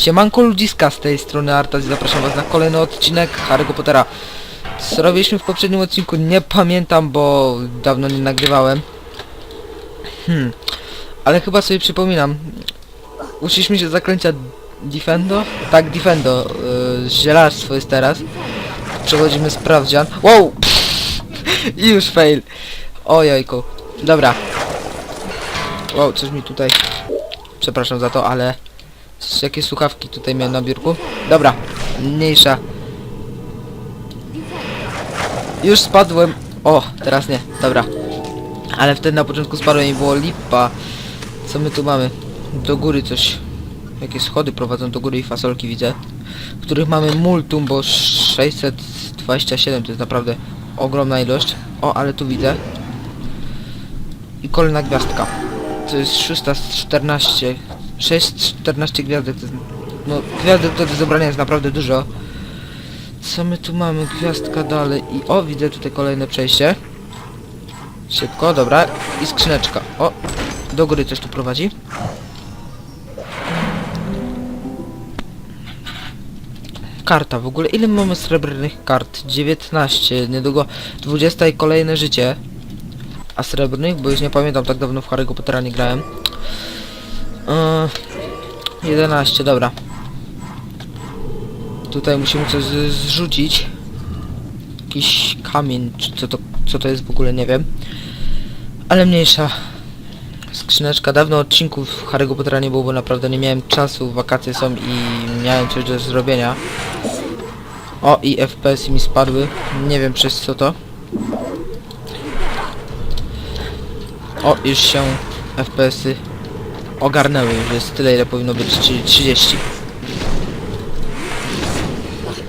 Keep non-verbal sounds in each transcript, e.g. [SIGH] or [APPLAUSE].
Siemanko ludziska z tej strony Artas i zapraszam was na kolejny odcinek Harry'ego Pottera. Co robiliśmy w poprzednim odcinku nie pamiętam, bo dawno nie nagrywałem. Hmm. Ale chyba sobie przypominam. Uczyliśmy się zaklęcia Defendo? Tak, Defendo. Yy, zielarstwo jest teraz. Przechodzimy sprawdzian. Wow! [LAUGHS] I już fail. Ojojku. Dobra. Wow, coś mi tutaj... Przepraszam za to, ale... Jakie słuchawki tutaj miałem na biurku? Dobra, mniejsza. Już spadłem. O, teraz nie, dobra. Ale wtedy na początku spadłem i było lipa. Co my tu mamy? Do góry coś. Jakie schody prowadzą do góry i fasolki widzę. Których mamy multum, bo 627 to jest naprawdę ogromna ilość. O, ale tu widzę. I kolejna gwiazdka. To jest 614. 614 gwiazdek to jest... No, gwiazdek do zebrania jest naprawdę dużo. Co my tu mamy? Gwiazdka dalej i... O, widzę tutaj kolejne przejście. Szybko, dobra. I skrzyneczka. O, do góry coś tu prowadzi. Karta w ogóle. Ile mamy srebrnych kart? 19. Niedługo 20 i kolejne życie. A srebrnych? Bo już nie pamiętam, tak dawno w Harry'ego Pottera nie grałem. Yy, 11, dobra. Tutaj musimy coś zrzucić. Jakiś kamień, czy co to, co to jest w ogóle, nie wiem. Ale mniejsza. Skrzyneczka. Dawno odcinków Harry'ego Pottera nie było, bo naprawdę nie miałem czasu, wakacje są i miałem coś do zrobienia. O, i FPS mi spadły. Nie wiem przez co to. O, już się FPS-y ogarnęły, już jest tyle ile powinno być, czyli 30.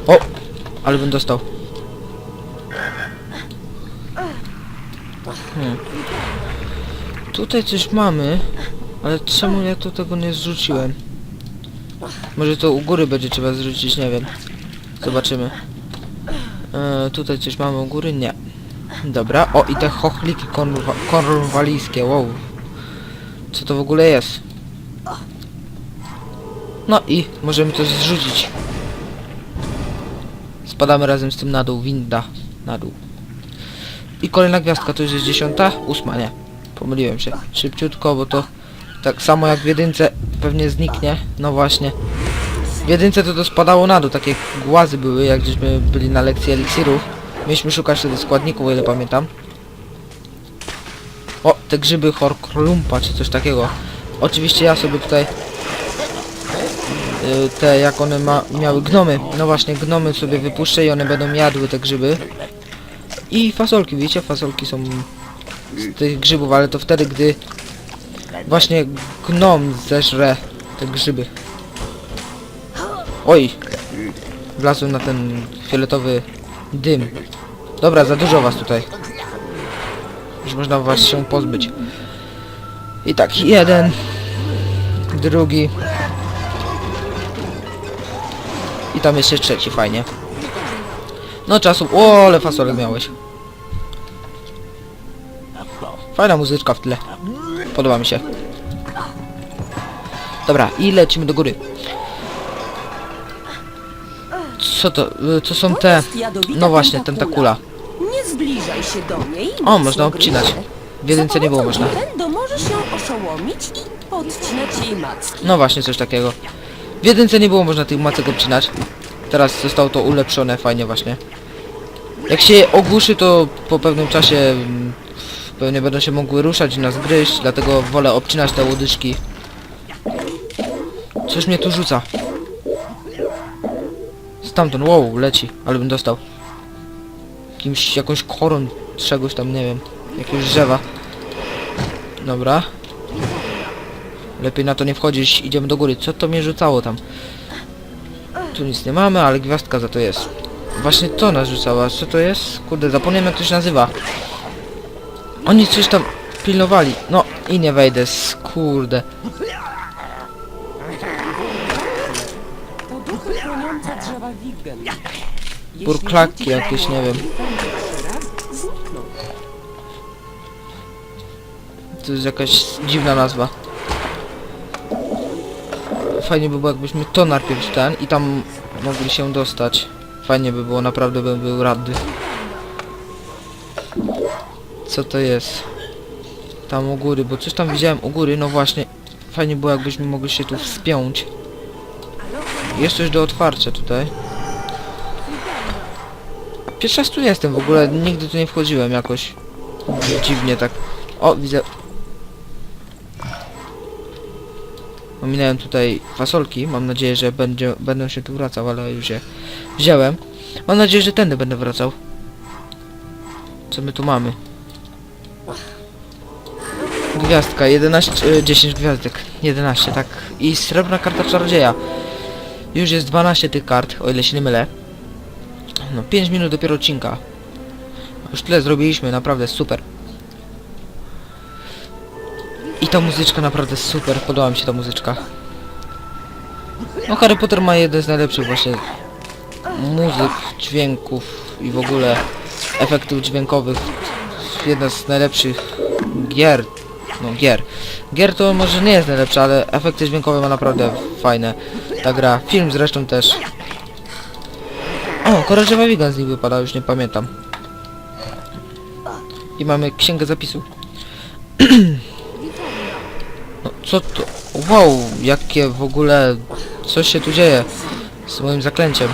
O! Ale bym dostał. Hmm. Tutaj coś mamy, ale czemu ja tu tego nie zrzuciłem? Może to u góry będzie trzeba zrzucić, nie wiem. Zobaczymy. E, tutaj coś mamy u góry? Nie. Dobra, o i te chochliki kornwa korwalijskie, wow. Co to w ogóle jest? No i możemy to zrzucić. Spadamy razem z tym na dół, winda na dół. I kolejna gwiazdka to już jest dziesiąta? Ósma, nie. Pomyliłem się. Szybciutko, bo to tak samo jak w jedynce pewnie zniknie. No właśnie. W jedynce to to spadało na dół, takie głazy były, jak gdzieśmy byli na lekcji eliksirów. Mieliśmy szukać wtedy składników, o ile pamiętam. Te grzyby Horkrumpa, czy coś takiego. Oczywiście ja sobie tutaj... y, Te, jak one ma, miały gnomy. No właśnie, gnomy sobie wypuszczę i one będą jadły te grzyby. I fasolki, widzicie? Fasolki są z tych grzybów, ale to wtedy, gdy właśnie gnom zeżre te grzyby. Oj! Wlazłem na ten fioletowy dym. Dobra, za dużo was tutaj. Już można was się pozbyć. I tak, jeden, drugi. I tam jeszcze trzeci, fajnie. No czasu, o, ale fasolek miałeś. Fajna muzyczka w tle. Podoba mi się. Dobra, i lecimy do góry. Co to, y, co są te... No właśnie, tentakula. Nie zbliżaj się do niej. O, mocno można obcinać. W jedynce nie było Za można. pomocą Nintendo możesz ją oszołomić i podcinać jej macki. No właśnie, coś takiego. W jedynce nie było można tych macek obcinać. Teraz zostało to ulepszone fajnie właśnie. Jak się ogłuszy, to po pewnym czasie mm, pewnie będą się mogły ruszać i nas gryźć, dlatego wolę obcinać te łodyczki. Coś mnie tu rzuca. Stamtąd, wow, leci, ale bym dostał. Jakimś, jakąś korą czegoś tam, nie wiem. Jakiegoś drzewa. Dobra. Lepiej na to nie wchodzić, idziemy do góry. Co to mnie rzucało tam? Tu nic nie mamy, ale gwiazdka za to jest. Właśnie to nas rzucała. Co to jest? Kurde, zapomniałem jak to się nazywa. Oni coś tam pilnowali. No i nie wejdę, kurde. To duchy chroniące drzewa Wiggen. Jeśli Burklaki jakieś, nie wiem. To jest jakaś dziwna nazwa. fajnie by było jakbyśmy to najpierw ten i tam mogli się dostać. Fajnie by było, naprawdę bym był rady. Co to jest? Tam u góry, bo coś tam widziałem u góry, no właśnie. Fajnie było jakbyśmy mogli się tu wspiąć. Jest coś do otwarcia tutaj. Pierwszy raz tu jestem w ogóle, nigdy tu nie wchodziłem jakoś. Dziwnie tak. O, widzę. Ominąłem tutaj fasolki, mam nadzieję, że będzie, będę się tu wracał, ale już je wziąłem. Mam nadzieję, że tędy będę wracał. Co my tu mamy? Gwiazdka, 11, e, 10 gwiazdek, 11, tak. I srebrna karta czarodzieja. Już jest 12 tych kart, o ile się nie mylę. No 5 minut dopiero odcinka. Już tyle zrobiliśmy, naprawdę super. Ta muzyczka naprawdę super, podoba mi się ta muzyczka. No Harry Potter ma jeden z najlepszych właśnie muzyk, dźwięków i w ogóle efektów dźwiękowych. Jedna z najlepszych gier. No gier. Gier to może nie jest najlepsza, ale efekty dźwiękowe ma naprawdę fajne. Ta gra. Film zresztą też. O, Korażewa Wigan z nich wypada, już nie pamiętam. I mamy księgę zapisu. [CLEARS THROAT] co to? Wow, jakie w ogóle... Co się tu dzieje z moim zaklęciem?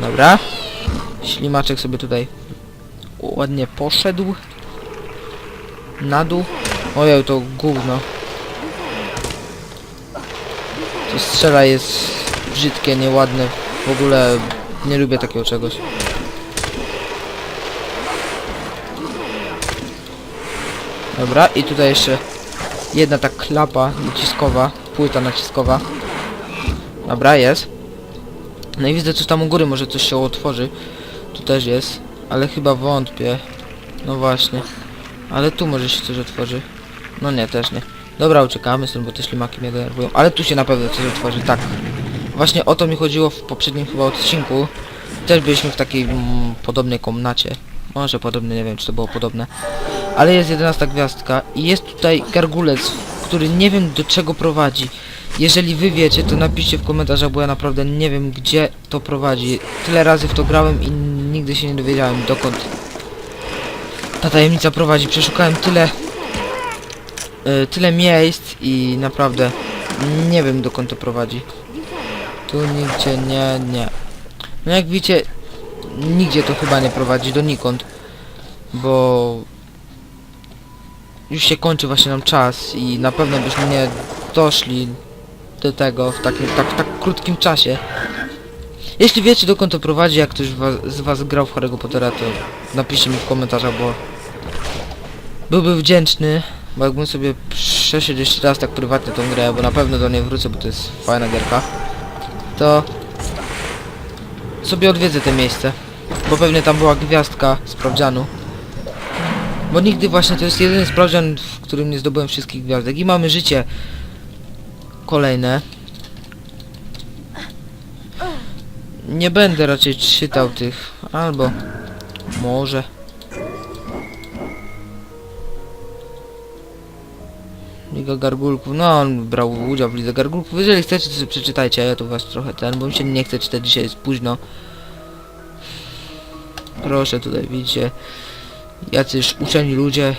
Dobra. Ślimaczek sobie tutaj ładnie poszedł. Na dół. Ojej, to gówno. To strzela jest brzydkie, nieładne. W ogóle nie lubię takiego czegoś. Dobra, i tutaj jeszcze jedna ta klapa naciskowa, płyta naciskowa. Dobra, jest. No i widzę coś tam u góry, może coś się otworzy. Tu też jest, ale chyba wątpię. No właśnie. Ale tu może się coś otworzy. No nie, też nie. Dobra, uciekamy stąd, bo te ślimaki mnie denerwują. Ale tu się na pewno coś otworzy, tak. Właśnie o to mi chodziło w poprzednim chyba odcinku. Też byliśmy w takiej mm, podobnej komnacie. Może podobne, nie wiem czy to było podobne. Ale jest 11 gwiazdka i jest tutaj gargulec, który nie wiem do czego prowadzi. Jeżeli wy wiecie, to napiszcie w komentarzach, bo ja naprawdę nie wiem gdzie to prowadzi. Tyle razy w to grałem i nigdy się nie dowiedziałem dokąd ta tajemnica prowadzi. Przeszukałem tyle y, tyle miejsc i naprawdę nie wiem dokąd to prowadzi. Tu nigdzie nie, nie. No jak widzicie, nigdzie to chyba nie prowadzi, donikąd. Bo już się kończy właśnie nam czas i na pewno byśmy nie doszli do tego w takim tak, tak krótkim czasie. Jeśli wiecie dokąd to prowadzi, jak ktoś was, z was grał w Harry'ego Pottera, to napiszcie mi w komentarzach, bo byłbym wdzięczny, bo jakbym sobie przeszedł jeszcze raz tak prywatnie tą grę, bo na pewno do niej wrócę, bo to jest fajna gierka, to sobie odwiedzę te miejsce, bo pewnie tam była gwiazdka sprawdzianu. Bo nigdy właśnie to jest jedyny sprawdzian, w którym nie zdobyłem wszystkich gwiazdek i mamy życie kolejne. Nie będę raczej czytał tych, albo może. Liga Gargulków, no on brał udział w Lidze Gargulków. Jeżeli chcecie, to sobie przeczytajcie, ja tu was trochę ten, bo mi się nie chce czytać, dzisiaj jest późno. Proszę, tutaj widzicie, jacyś uczeni ludzie,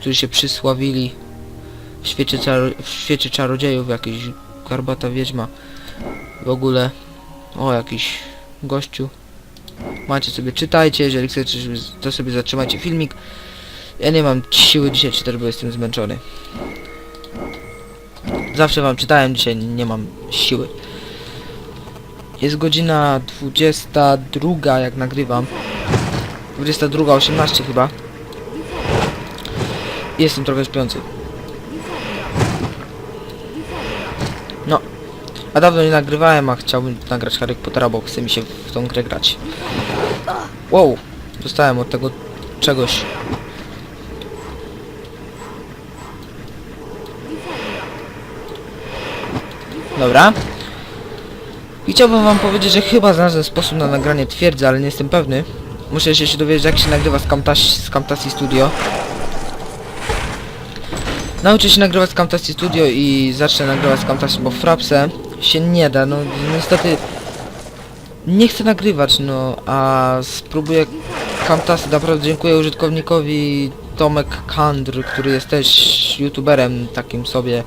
którzy się przysławili w świecie, czaro w świecie czarodziejów, jakiś garbata wiedźma. W ogóle, o jakiś gościu. Macie sobie, czytajcie, jeżeli chcecie, to sobie zatrzymajcie filmik. Ja nie mam siły dzisiaj czytać, bo jestem zmęczony. Zawsze wam czytałem, dzisiaj nie mam siły. Jest godzina 22, jak nagrywam. 22.18 chyba. Jestem trochę śpiący. No. A dawno nie nagrywałem, a chciałbym nagrać Harry Pottera, bo chce mi się w tą grę grać. Wow. Dostałem od tego czegoś. Dobra. I chciałbym wam powiedzieć, że chyba znalazłem sposób na nagranie twierdzy, ale nie jestem pewny. Muszę się, dowiedzieć jak się nagrywa z, Camtas z Camtasia Studio. Nauczę się nagrywać z Camtasia Studio i zacznę nagrywać z Camtasia, bo w Frapse się nie da, no niestety nie chcę nagrywać, no a spróbuję Camtasia, naprawdę dziękuję użytkownikowi Tomek Kandr, który jest też youtuberem takim sobie.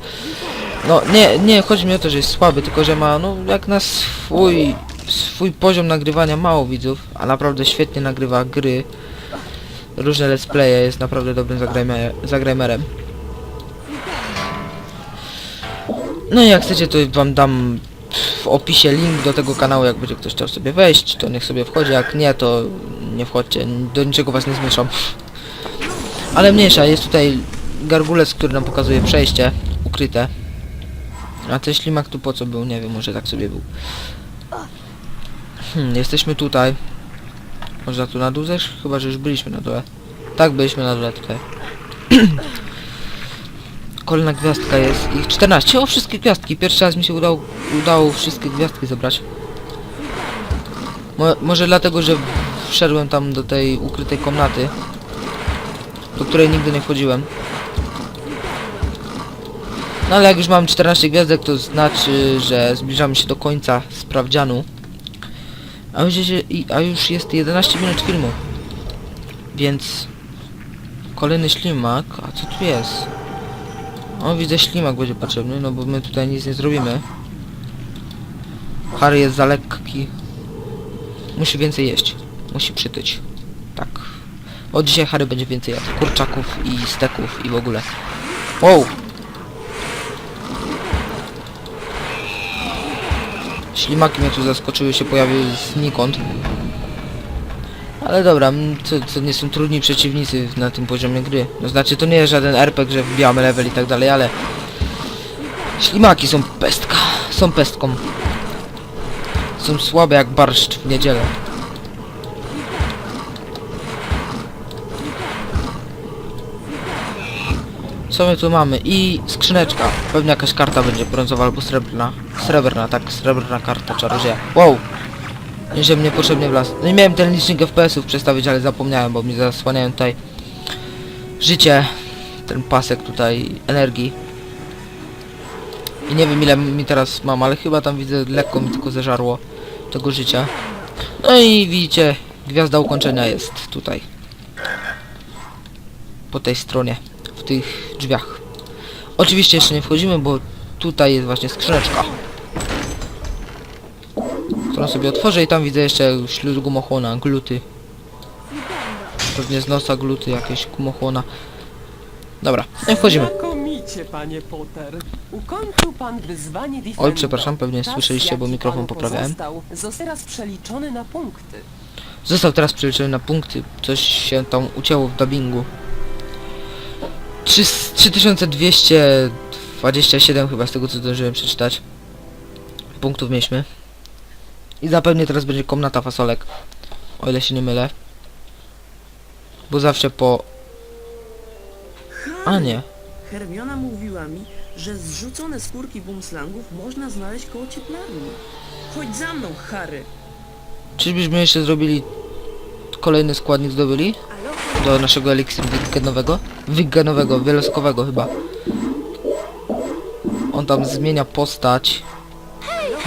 No nie, nie, chodzi mi o to, że jest słaby, tylko że ma, no jak na swój, swój poziom nagrywania mało widzów, a naprawdę świetnie nagrywa gry, różne let's playe, jest naprawdę dobrym zagrajmer, zagrajmerem. No i jak chcecie, to wam dam w opisie link do tego kanału, jak będzie ktoś chciał sobie wejść, to niech sobie wchodzi, jak nie, to nie wchodźcie, do niczego was nie zmuszam. Ale mniejsza, jest tutaj gargulec, który nam pokazuje przejście ukryte. A ten ślimak tu po co był? Nie wiem, może tak sobie był. Hmm, jesteśmy tutaj. Można tu na dół zejść? Chyba, że już byliśmy na dole. Tak, byliśmy na dole tutaj. [CLEARS THROAT] Kolejna gwiazdka jest. Ich 14. O, wszystkie gwiazdki. Pierwszy raz mi się udało, udało wszystkie gwiazdki zebrać. Mo może dlatego, że wszedłem tam do tej ukrytej komnaty, do której nigdy nie wchodziłem. No ale jak już mam 14 gwiazdek, to znaczy, że zbliżamy się do końca sprawdzianu. A już, jest, a już jest 11 minut filmu. Więc... Kolejny ślimak. A co tu jest? O, widzę ślimak będzie potrzebny, no bo my tutaj nic nie zrobimy. Harry jest za lekki. Musi więcej jeść. Musi przytyć. Tak. Od dzisiaj Harry będzie więcej jadł kurczaków i steków i w ogóle. Wow! Ślimaki mnie tu zaskoczyły, się pojawiły znikąd. Ale dobra, to, to nie są trudni przeciwnicy na tym poziomie gry. No znaczy to nie jest żaden RPG, że wbijamy level i tak dalej, ale... Ślimaki są pestka. Są pestką. Są słabe jak barszcz w niedzielę. Co my tu mamy? I skrzyneczka. Pewnie jakaś karta będzie brązowa albo srebrna. Srebrna, tak, srebrna karta czarodzieja. Wow! Nie, że mnie potrzebnie wlazł. No i miałem ten licznik FPS-ów przestawić, ale zapomniałem, bo mi zasłaniają tutaj życie, ten pasek tutaj energii. I nie wiem ile mi teraz mam, ale chyba tam widzę lekko mi tylko zeżarło tego życia. No i widzicie, gwiazda ukończenia jest tutaj. Po tej stronie, w tych drzwiach. Oczywiście jeszcze nie wchodzimy, bo tutaj jest właśnie skrzyneczka. Którą sobie otworzę i tam widzę jeszcze śluz gumochłona, gluty. Pewnie z nosa gluty jakieś gumochłona. Dobra, no i wchodzimy. Znakomicie, panie Potter. Ukończył pan wyzwanie. Oj, przepraszam, pewnie Czas, słyszeliście, bo jaki mikrofon panu poprawiałem. Pozostał, został teraz przeliczony na punkty. Został teraz przeliczony na punkty. Coś się tam ucięło w dubbingu. Trzy- 3227 chyba z tego co zdążyłem przeczytać. Punktów mieliśmy. I zapewne teraz będzie komnata fasolek. O ile się nie mylę. Bo zawsze po... A nie. Hermiona mówiła mi, że zrzucone skórki bumslangów można znaleźć koło cieplarni. Chodź za mną, Harry. Czyżbyśmy jeszcze zrobili... Kolejny składnik zdobyli? Do naszego eliksiru wiggenowego? Wiggenowego, wielosokowego chyba. On tam zmienia postać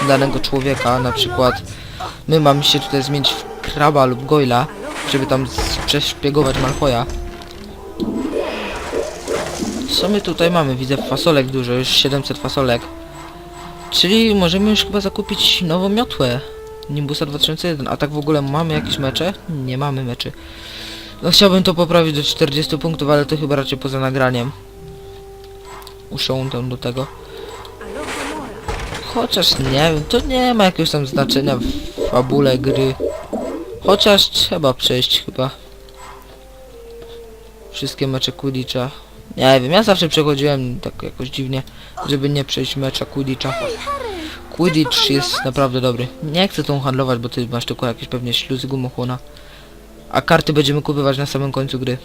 danego człowieka, na przykład my mamy się tutaj zmienić w kraba lub goila, żeby tam przeszpiegować Malfoja. Co my tutaj mamy? Widzę fasolek dużo, już 700 fasolek. Czyli możemy już chyba zakupić nową miotłę. Nimbusa 2001. A tak w ogóle mamy jakieś mecze? Nie mamy meczy. No chciałbym to poprawić do 40 punktów, ale to chyba raczej poza nagraniem. Usiądę do tego. Chociaż nie wiem, to nie ma jakiegoś tam znaczenia w fabule gry. Chociaż trzeba przejść chyba. Wszystkie mecze Quidditcha. Nie wiem, ja zawsze przechodziłem tak jakoś dziwnie, żeby nie przejść mecza Quidditcha. Quidditch jest naprawdę dobry. Nie chcę tą handlować, bo ty masz tylko jakieś pewnie śluzy gumochłona. A karty będziemy kupować na samym końcu gry.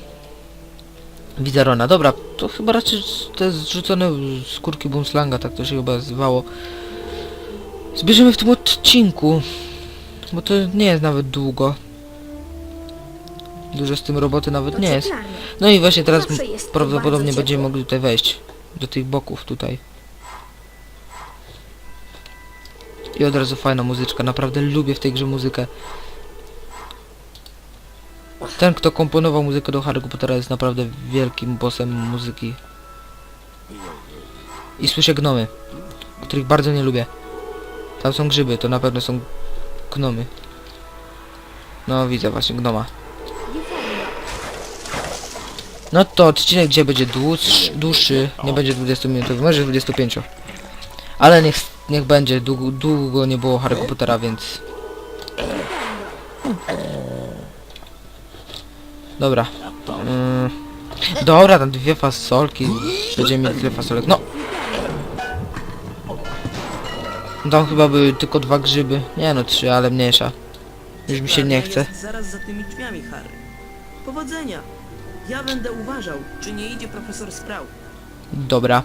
Widzę Rona. Dobra, to chyba raczej te zrzucone skórki Bumslanga, tak to się chyba nazywało. Zbierzemy w tym odcinku. Bo to nie jest nawet długo. Dużo z tym roboty nawet nie jest. No i właśnie teraz prawdopodobnie będziemy mogli tutaj wejść. Do tych boków tutaj. I od razu fajna muzyczka, naprawdę lubię w tej grze muzykę. Ten, kto komponował muzykę do Harry Pottera jest naprawdę wielkim bossem muzyki. I słyszę gnomy, których bardzo nie lubię. Tam są grzyby, to na pewno są gnomy. No widzę właśnie gnoma. No to odcinek gdzie będzie dłuższy, dłuższy nie będzie 20 minut, może 25. Ale niech, niech będzie, długo, długo nie było Harry Pottera, więc... Dobra. Mm. Dobra, tam dwie fasolki. Będziemy mieć tyle fasolek. No! Tam chyba były tylko dwa grzyby. Nie no, trzy, ale mniejsza. Już mi się nie chce. Zaraz za tymi drzwiami, Harry. Powodzenia. Ja będę uważał, czy nie idzie profesor Sprout. Dobra.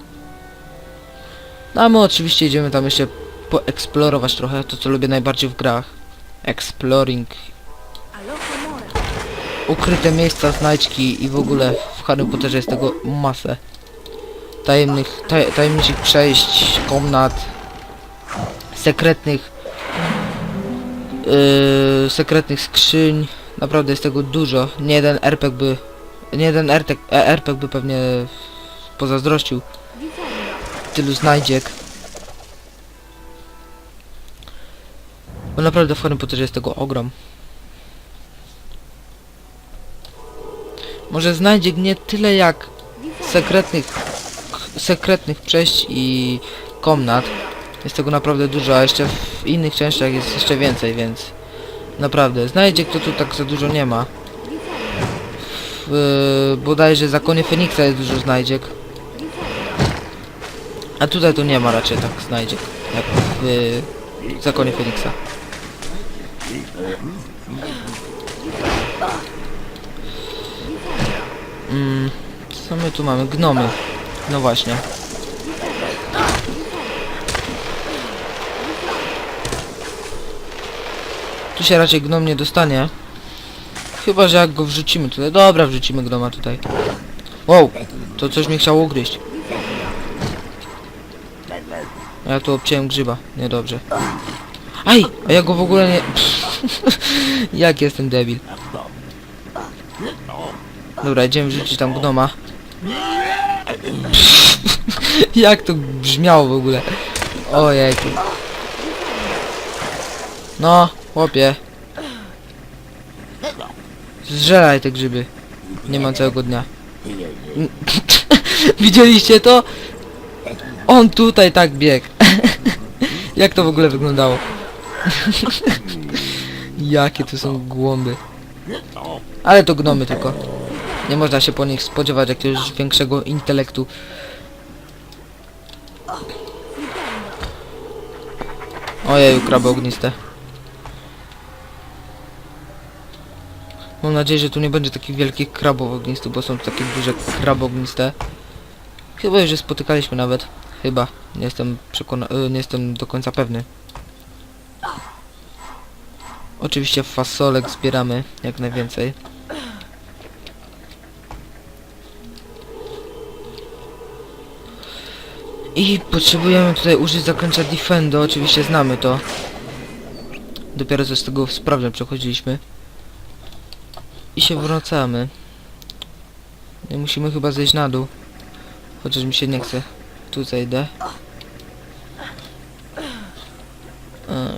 No a my oczywiście idziemy tam jeszcze poeksplorować trochę, to co lubię najbardziej w grach. Exploring. Ukryte miejsca, znajdźki i w ogóle w Harry Potterze jest tego masę. Tajemnych, taj, tajemniczych przejść, komnat, sekretnych, yy, sekretnych skrzyń. Naprawdę jest tego dużo. Nie jeden RPG by, nie jeden RPG, e, RPG by pewnie pozazdrościł tylu znajdziek. Bo naprawdę w Harry Potterze jest tego ogrom. Może znajdziek nie tyle jak sekretnych sekretnych przejść i komnat. Jest tego naprawdę dużo, a jeszcze w innych częściach jest jeszcze więcej, więc naprawdę znajdziek to tu tak za dużo nie ma. W bodajże zakonie Feniksa jest dużo znajdziek. A tutaj to nie ma raczej tak znajdziek, jak w y, Zakonie Feniksa. Mm, co my tu mamy? Gnomy. No właśnie. Tu się raczej gnom nie dostanie. Chyba, że jak go wrzucimy tutaj. Dobra, wrzucimy gnoma tutaj. Wow, to coś mnie chciało ugryźć. Ja tu obciąłem grzyba. Niedobrze. Aj! A ja go w ogóle nie... [LAUGHS] Jak jestem debil. Dobra, idziemy wrzucić tam gnoma. [LAUGHS] Jak to brzmiało w ogóle. Ojejku. No, chłopie. Zżeraj te grzyby. Nie mam całego dnia. [LAUGHS] Widzieliście to? On tutaj tak biegł. [LAUGHS] Jak to w ogóle wyglądało? Jakie to są głąby. Ale to gnomy tylko. Nie można się po nich spodziewać jakiegoś większego intelektu. Ojeju, kraby ogniste. Mam nadzieję, że tu nie będzie takich wielkich krabów ognistych, bo są takie duże kraby ogniste. Chyba już je spotykaliśmy nawet. Chyba. Nie jestem y, nie jestem do końca pewny. Oczywiście fasolek zbieramy jak najwięcej. I potrzebujemy tutaj użyć zaklęcia Defendo, oczywiście znamy to. Dopiero co z tego sprawdzam przechodziliśmy. I się wracamy. Nie musimy chyba zejść na dół. Chociaż mi się nie chce. Tu zejdę.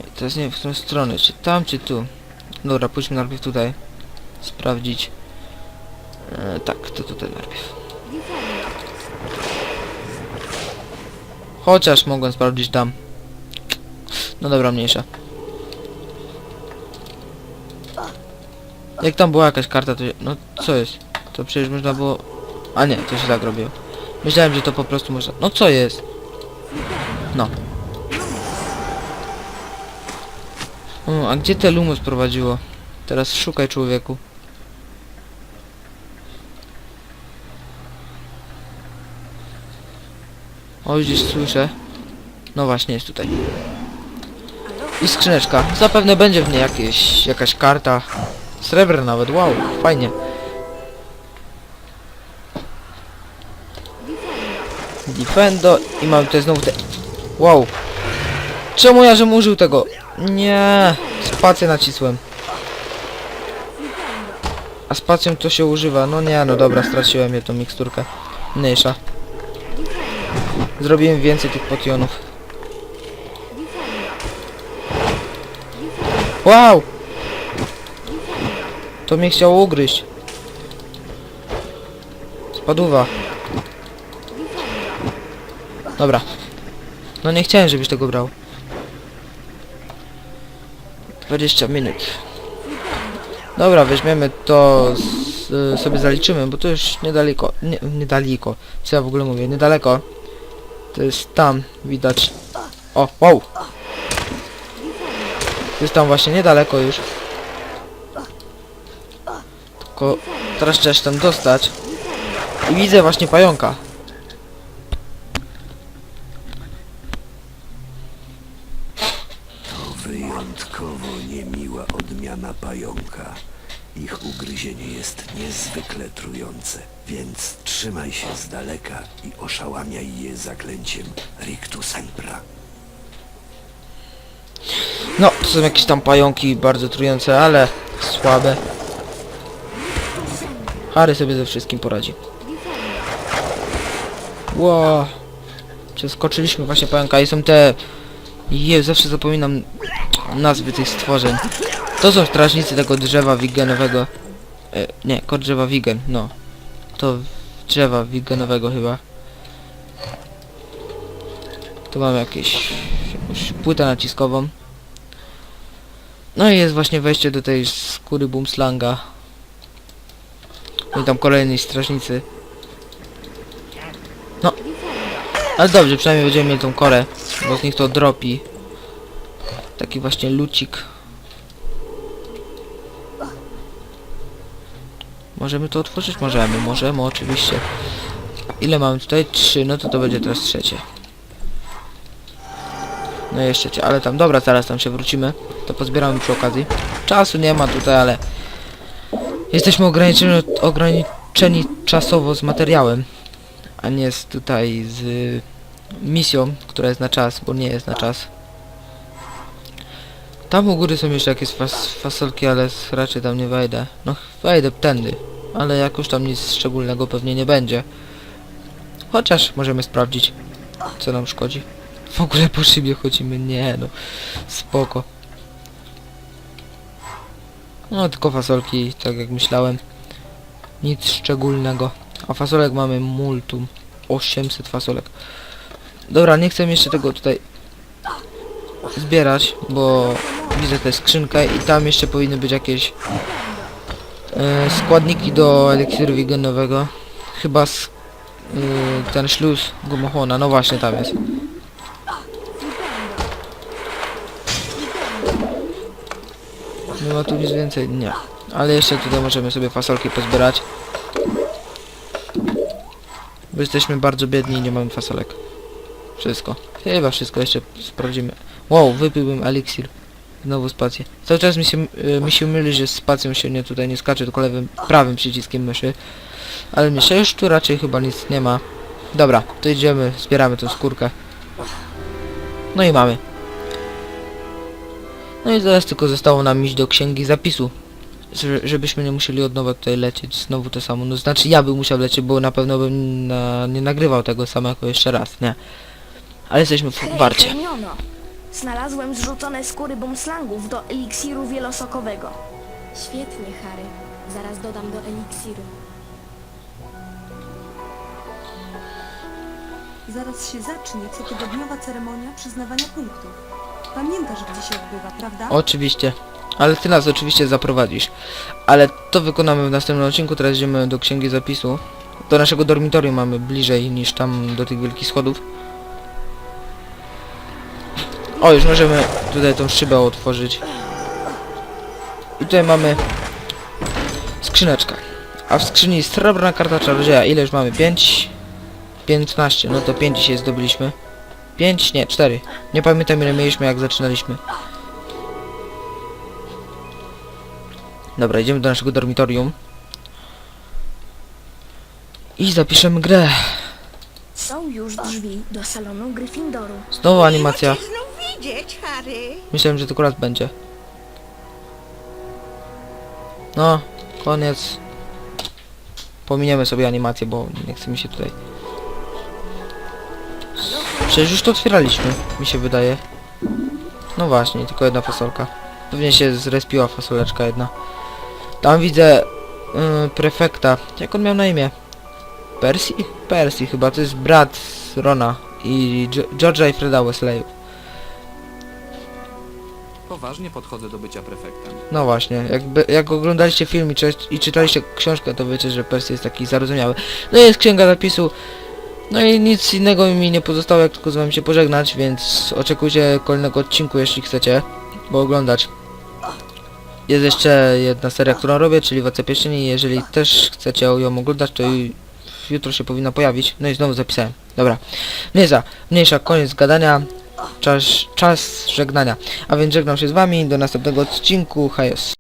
I teraz nie wiem w którą stronę, czy tam, czy tu. Dobra, pójdźmy najpierw tutaj. Sprawdzić. E, tak, to tutaj najpierw. Chociaż mogłem sprawdzić tam. No dobra, mniejsza. Jak tam była jakaś karta, to... No co jest? To przecież można było... A nie, to się tak robiło. Myślałem, że to po prostu można... No co jest? No. O, a gdzie te lumus prowadziło? Teraz szukaj człowieku. O, gdzieś słyszę. No właśnie, jest tutaj. I skrzyneczka. Zapewne będzie w niej jakieś, jakaś karta. Srebrna nawet, wow, fajnie. Fendo i mamy tutaj znowu te... Wow. Czemu ja żem użył tego? Nie. Spację nacisłem. A spacją to się używa. No nie, no dobra, straciłem je tą miksturkę. Mniejsza. Zrobiłem więcej tych potionów. Wow! To mnie chciało ugryźć. Spadła. Dobra. No nie chciałem, żebyś tego brał. 20 minut. Dobra, weźmiemy to, z, sobie zaliczymy, bo to już niedaleko, nie, niedaleko, co ja w ogóle mówię, niedaleko. To jest tam, widać. O, wow! Jest tam właśnie niedaleko już. Tylko teraz trzeba się tam dostać. I widzę właśnie pająka. To wyjątkowo niemiła odmiana pająka. Ich ugryzienie jest niezwykle trujące, więc trzymaj się z daleka i oszałamiaj je zaklęciem Rictu Sempra. No, to są jakieś tam pająki bardzo trujące, ale słabe. Harry sobie ze wszystkim poradzi. Ło! Przeskoczyliśmy właśnie pająka i są te... Je, zawsze zapominam nazwy tych stworzeń. To są strażnicy tego drzewa wigenowego. E, nie, kod drzewa wigen, no. To drzewa wigenowego chyba. Tu mamy jakieś, jakąś płytę naciskową. No i jest właśnie wejście do tej skóry Boomslanga. No i tam kolejni strażnicy. No. Ale dobrze, przynajmniej będziemy mieli tą korę, bo z nich to dropi. Taki właśnie lucik. Możemy to otworzyć? Możemy, możemy, oczywiście. Ile mamy tutaj? Trzy, no to to będzie teraz trzecie. No jeszcze cię, ale tam, dobra, zaraz tam się wrócimy. To pozbieramy przy okazji. Czasu nie ma tutaj, ale... Jesteśmy ograniczeni, ograniczeni czasowo z materiałem. A nie z tutaj z misją, która jest na czas, bo nie jest na czas. Tam u góry są jeszcze jakieś fas fasolki, ale raczej tam nie wejdę. No wejdę tędy, ale jakoś tam nic szczególnego pewnie nie będzie. Chociaż możemy sprawdzić, co nam szkodzi. W ogóle po szybie chodzimy, nie no, spoko. No tylko fasolki, tak jak myślałem. Nic szczególnego. A fasolek mamy multum. 800 fasolek. Dobra, nie chcę jeszcze tego tutaj zbierać, bo widzę tę skrzynkę i tam jeszcze powinny być jakieś e, składniki do eliksiru wigenowego. Chyba s, e, ten śluz gumochłona, no właśnie tam jest. Ma tu nic więcej, nie. Ale jeszcze tutaj możemy sobie fasolki pozbierać. Bo jesteśmy bardzo biedni i nie mamy fasolek. Wszystko. Chyba wszystko jeszcze sprawdzimy. Wow, wypiłbym eliksir. Znowu spację. Cały czas mi się, y, mi się myli, że spacją się nie tutaj nie skacze, tylko lewym, prawym przyciskiem myszy. Ale mniejsza już tu raczej chyba nic nie ma. Dobra, to idziemy, zbieramy tą skórkę. No i mamy. No i teraz tylko zostało nam iść do księgi zapisu. Że- Żebyśmy nie musieli od nowa tutaj lecieć znowu to samo. No znaczy ja bym musiał lecieć, bo na pewno bym na, nie nagrywał tego samego jeszcze raz, nie. Ale jesteśmy w warcie. Znalazłem zrzucone skóry bumslangów do eliksiru wielosokowego. Świetnie, Harry. Zaraz dodam do eliksiru. Zaraz się zacznie cotygodniowa ceremonia przyznawania punktów. Pamiętasz, gdzie się odbywa, prawda? Oczywiście. Ale ty nas oczywiście zaprowadzisz. Ale to wykonamy w następnym odcinku. Teraz idziemy do księgi zapisu. Do naszego dormitorium mamy bliżej niż tam do tych wielkich schodów. O, już możemy tutaj tą szybę otworzyć. I tutaj mamy skrzyneczkę. A w skrzyni srebrna karta czarodzieja. Ile już mamy? 5? 15. No to 5 dzisiaj zdobyliśmy. 5? Nie, 4. Nie pamiętam ile mieliśmy jak zaczynaliśmy. Dobra, idziemy do naszego dormitorium. I zapiszemy grę. Są już drzwi do salonu Gryffindoru. Znowu animacja. znów widzieć, Harry. Myślałem, że tylko raz będzie. No, koniec. Pominiemy sobie animację, bo nie chce mi się tutaj. Przecież już to otwieraliśmy, mi się wydaje. No właśnie, tylko jedna fasolka. Pewnie się zrespiła fasoleczka jedna. Tam widzę yy, prefekta. Jak on miał na imię? Percy? Percy chyba, to jest brat Rona i George'a i Freda Wesley'u. Poważnie podchodzę do bycia prefektem. No właśnie, jakby, jak oglądaliście film i, czy, i czytaliście książkę, to wiecie, że Percy jest taki zarozumiały. No i jest księga zapisu. No i nic innego mi nie pozostało, jak tylko z wami się pożegnać, więc oczekujcie kolejnego odcinku, jeśli chcecie, bo oglądać. Jest jeszcze jedna seria, którą robię, czyli Władca Pierścieni. Jeżeli też chcecie ją oglądać, to jutro się powinna pojawić. No i znowu zapisałem. Dobra. Mniejsza, mniejsza, koniec gadania. Czas, czas żegnania. A więc żegnam się z wami. Do następnego odcinku. Hajos.